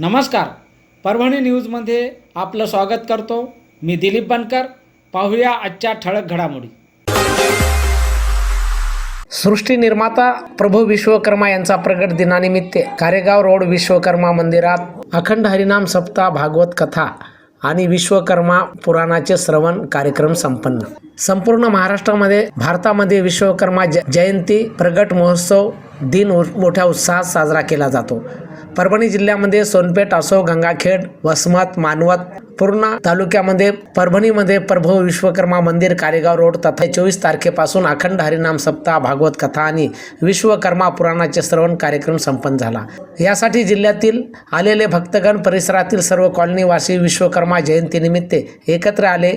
नमस्कार. परभणी न्यूजमध्ये आपलं स्वागत करतो. मी दिलीप बनकर. पाहूया आजच्या ठळक घडामोडी. सृष्टी निर्माता प्रभू विश्वकर्मा यांचा प्रगट दिनानिमित्त कारेगाव रोड विश्वकर्मा मंदिरात अखंड हरिनाम सप्ताह भागवत कथा आणि विश्वकर्मा पुराणाचे श्रवण कार्यक्रम संपन्न. संपूर्ण महाराष्ट्रामध्ये भारतामध्ये विश्वकर्मा ज जयंती प्रगट महोत्सव दिन उ- मोठ्या उत्साहात साजरा केला जातो. परभणी जिल्ह्यामध्ये सोनपेठ असो गंगाखेड वसमत मानवत पूर्णा तालुक्यामध्ये परभणीमध्ये प्रभू विश्वकर्मा मंदिर कारेगाव रोड तथा चोवीस तारखेपासून अखंड हरिनाम सप्ताह भागवत कथा आणि विश्वकर्मा पुराणाचे श्रवण कार्यक्रम संपन्न झाला. यासाठी जिल्ह्यातील आलेले भक्तगण परिसरातील सर्व कॉलनीवासी विश्वकर्मा जयंतीनिमित्त एकत्र आले.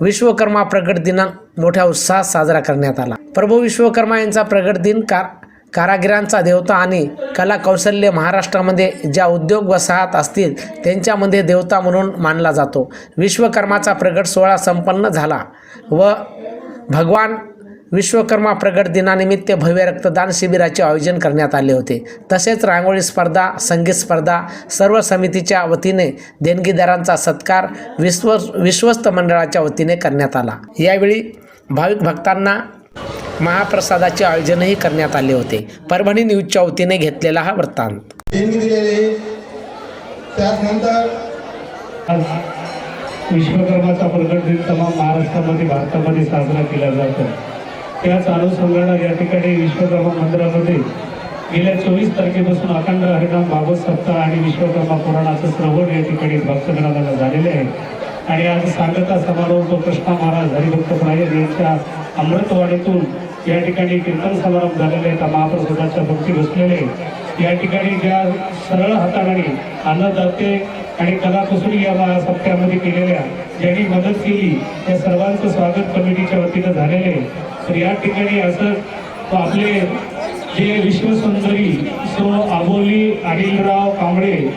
विश्वकर्मा प्रगट दिन मोठ्या उत्साहात साजरा करण्यात आला. प्रभू विश्वकर्मा यांचा प्रगट दिन कार कारागिरांचा देवता आणि कला कौशल्य महाराष्ट्रामध्ये ज्या उद्योग वसाहत असतील त्यांच्यामध्ये देवता म्हणून मानला जातो. विश्वकर्माचा प्रगट सोहळा संपन्न झाला व भगवान विश्वकर्मा प्रगट दिनानिमित्त भव्य रक्तदान शिबिराचे आयोजन करण्यात आले होते. तसेच रांगोळी स्पर्धा संगीत स्पर्धा सर्व समितीच्या वतीने देणगीदारांचा सत्कार विश्व विश्वस्त मंडळाच्या वतीने करण्यात आला. यावेळी भाविक भक्तांना महाप्रसादाचे आयोजनही करण्यात आले होते. परभणी न्यूजच्या वतीने घेतलेला हा वृत्तांत. त्यानंतर विश्वकर्माचा प्रगट दिन तमाम महाराष्ट्रामध्ये भारतामध्ये साजरा केला जातो त्याच अनुषंगानं या ठिकाणी विश्वकर्मा मंदिरामध्ये गेल्या चोवीस तारखेपासून अखंड हरिणाम भागवत सप्ताह आणि विश्वकर्मा पुराणाचं श्रवण या ठिकाणी भक्तगणांना झालेले आहे. आणि आज सांगता समारोह तो कृष्णा महाराज हरिभक्त नायर यांच्या अमृतवाडीतून या ठिकाणी कीर्तन समारंभ झालेले आहे त्या महाप्रसादाच्या भक्ती बसलेले आहे. या ठिकाणी ज्या सरळ हाताने अन्नदाते आणि कलाकुसरी या मा- सप्त्यामध्ये केलेल्या ज्यांनी मदत केली त्या सर्वांचं स्वागत कमिटीच्या वतीनं झालेले आहे. तर या ठिकाणी असं आपले जे विश्वसुंदरी सो आबोली अनिलराव कांबळे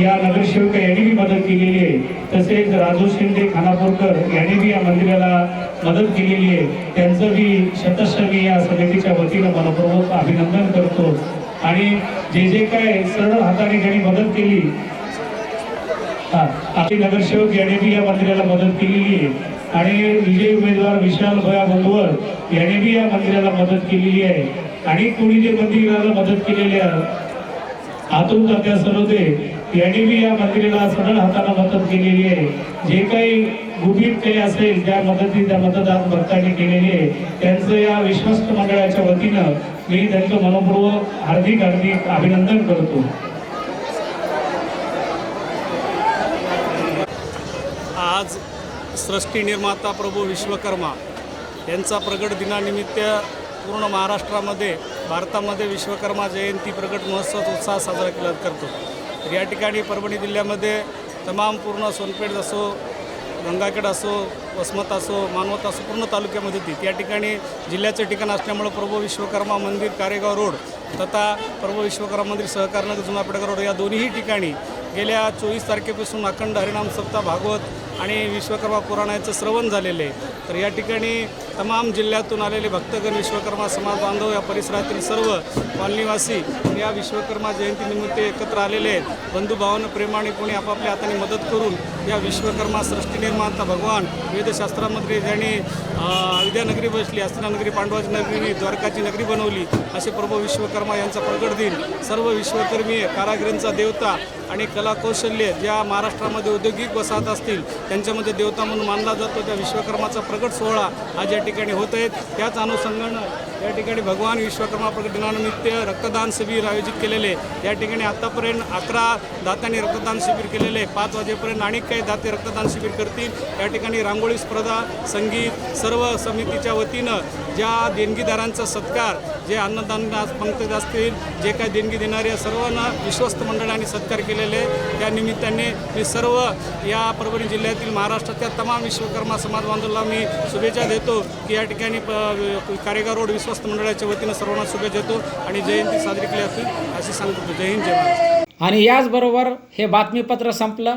या नगरसेवक यांनी बी मदत केलेली आहे. तसेच राजू शिंदे खानापूरकर यांनी बी या मंदिराला मदत केलेली आहे. त्यांचं बी शतश मी या समितीच्या वतीनं मनपूर्वक अभिनंदन करतो. आणि जे जे काय सरळ हाताने ज्यांनी मदत केली हा, आपले नगरसेवक यांनी बी या मंदिराला मदत केलेली आहे. आणि विजयी उमेदवार विशाल भया बंधुवर यांनी बी या मंदिराला मदत केलेली आहे. आणि कोणी जे मंदिराला मदत केलेली आहे आतून तात्या सरोदे यांनी बी या मंदिराला सरळ हाताला मदत केलेली आहे. जे काही गुपित काही असेल ज्या मदती त्या मतदार भक्तांनी केलेली आहे. त्यांचं या विश्वस्त मंडळाच्या वतीनं मी त्यांचं मनपूर्वक हार्दिक हार्दिक अभिनंदन करतो. आज सृष्टी निर्माता प्रभू विश्वकर्मा यांचा प्रगट दिनानिमित्त पूर्ण महाराष्ट्रामध्ये भारतामध्ये विश्वकर्मा जयंती प्रगट महोत्सव उत्साह साजरा केला करतो. तर या ठिकाणी परभणी जिल्ह्यामध्ये तमाम पूर्ण सोनपेठ असो गंगाखेड असो वसमत असो मानवत असो पूर्ण तालुक्यामध्ये ती या ठिकाणी जिल्ह्याचं ठिकाण असल्यामुळं प्रभू विश्वकर्मा मंदिर कारेगाव रोड तथा प्रभू विश्वकर्मा मंदिर सहकारनगर जुना पेडगाव रोड या दोन्ही ठिकाणी गेल्या चोवीस तारखेपासून अखंड हरिनाम सप्ताह भागवत आणि विश्वकर्मा पुराणाचं श्रवण झालेले आहे. तर या ठिकाणी तमाम जिल्ह्यातून आलेले भक्तगण विश्वकर्मा समाज बांधव या परिसरातील सर्व कॉलनीवासी या विश्वकर्मा जयंतीनिमित्त एकत्र आलेले आहेत. बंधुभावानं प्रेमाने कोणी आपापल्या हाताने मदत करून या विश्वकर्मा सृष्टी निर्माता भगवान वेदशास्त्रामध्ये ज्यांनी विद्यानगरी बसली हस्तिनानगरी पांडवाची नगरी द्वारकाची नगरी बनवली असे प्रभू विश्वकर्मा यांचा प्रगट दिन सर्व विश्वकर्मीय कारागिरांचा देवता आणि कलाकौशल्य ज्या महाराष्ट्रामध्ये औद्योगिक वसाहत असतील त्यांच्यामध्ये देवता म्हणून मानला जातो. त्या विश्वकर्माचा प्रगट सोहळा आज या ठिकाणी ठिकाणी होत आहेत. त्याच अनुषंगानं या ठिकाणी भगवान विश्वकर्मा प्रगट दिनानिमित्त रक्तदान शिबिर आयोजित केलेले या ठिकाणी आतापर्यंत अकरा दात्यांनी रक्तदान शिबिर केलेले पाच वाजेपर्यंत अनेक काही दाते रक्तदान शिबिर करतील. या ठिकाणी रांगोळी स्पर्धा संगीत सर्व समितीच्या वतीनं ज्या देणगीदारांचा सत्कार जे अन्नदान पंक्तज असतील जे काही देणगी देणाऱ्या सर्वांना विश्वस्त मंडळाने सत्कार केलेले त्या निमित्ताने मी सर्व या परभणी जिल्ह्यातील महाराष्ट्रातल्या तमाम विश्वकर्मा समाज बांधवांना मी शुभेच्छा देतो की या ठिकाणी प- कारेगाव रोड विश्वस्त मंडळाच्या वतीनं सर्वांना शुभेच्छा देतो आणि जयंती साजरी केली असेल असे सांगतो. जय हिंद जय आणि याचबरोबर हे बातमीपत्र संपलं.